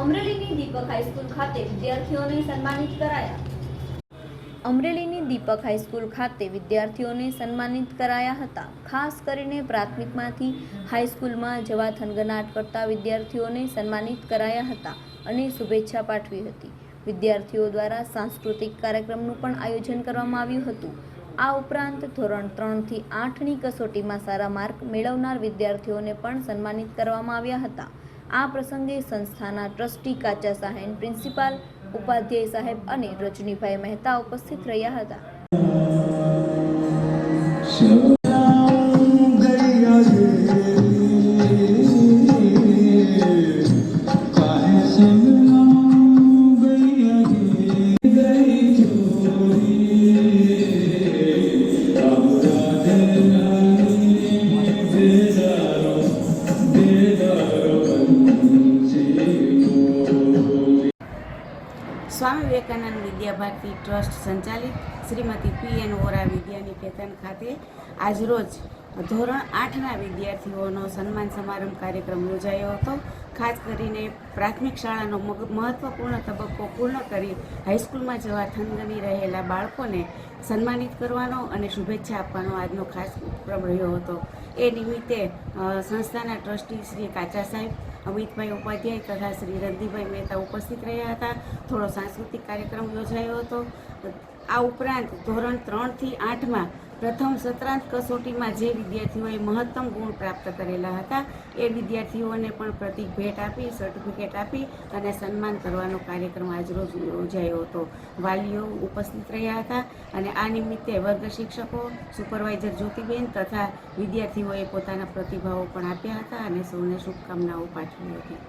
અમરેલીની દીપક high school ખાતે વિદ્યાર્થીઓને સન્માનિત કરાયા. અમરેલીની દીપક હાઈસ્કૂલ ખાતે વિદ્યાર્થીઓને સન્માનિત કરાયા હતા. ખાસ કરીને પ્રાથમિકમાંથી હાઈસ્કૂલમાં જવા થનગનાટ કરતા વિદ્યાર્થીઓને સન્માનિત કરાયા હતા અને શુભેચ્છા પાઠવી હતી. વિદ્યાર્થીઓ દ્વારા સાંસ્કૃતિક કાર્યક્રમનું પણ આયોજન કરવામાં આવ્યું હતું. આ ઉપરાંત ધોરણ ત્રણથી આઠની કસોટીમાં સારા માર્ક મેળવનાર વિદ્યાર્થીઓને પણ સન્માનિત કરવામાં આવ્યા હતા. આ પ્રસંગે સંસ્થાના ટ્રસ્ટી કાચા સાહેન પ્રિન્સિપાલ ઉપાધ્યાય સાહેબ અને રજનીભાઈ મહેતા ઉપસ્થિત રહ્યા હતા. સ્વામી વિવેકાનંદ વિદ્યાભારતી ટ્રસ્ટ સંચાલિત શ્રીમતી પી એન વોરા વિદ્યાનિકેતન ખાતે આજરોજ ધોરણ આઠના વિદ્યાર્થીઓનો સન્માન સમારંભ કાર્યક્રમ યોજાયો હતો. ખાસ કરીને પ્રાથમિક શાળાનો મહત્વપૂર્ણ તબક્કો પૂર્ણ કરી હાઈસ્કૂલમાં જવા થનગની રહેલા બાળકોને સન્માનિત કરવાનો અને શુભેચ્છા આપવાનો આજનો ખાસ ઉપક્રમ રહ્યો હતો. એ નિમિત્તે સંસ્થાના ટ્રસ્ટી શ્રી કાચા સાહેબ અમિતભાઈ ઉપાધ્યાય તથા શ્રી રંધીભાઈ મહેતા ઉપસ્થિત રહ્યા હતા. થોડો સાંસ્કૃતિક કાર્યક્રમ યોજાયો હતો. આ ઉપરાંત ધોરણ ત્રણથી આઠમાં પ્રથમ સત્રાંત કસોટીમાં જે વિદ્યાર્થીઓએ મહત્તમ ગુણ પ્રાપ્ત કરેલા હતા, એ વિદ્યાર્થીઓને પણ પ્રતિક ભેટ આપી સર્ટિફિકેટ આપી અને સન્માન કરવાનો કાર્યક્રમ આજરોજ યોજાયો હતો. વાલીઓ ઉપસ્થિત રહ્યા હતા અને આ નિમિત્તે વર્ગ શિક્ષકો, સુપરવાઇઝર જ્યોતિબેન તથા વિદ્યાર્થીઓએ પોતાના પ્રતિભાવો પણ આપ્યા હતા અને સૌને શુભકામનાઓ પાઠવી હતી.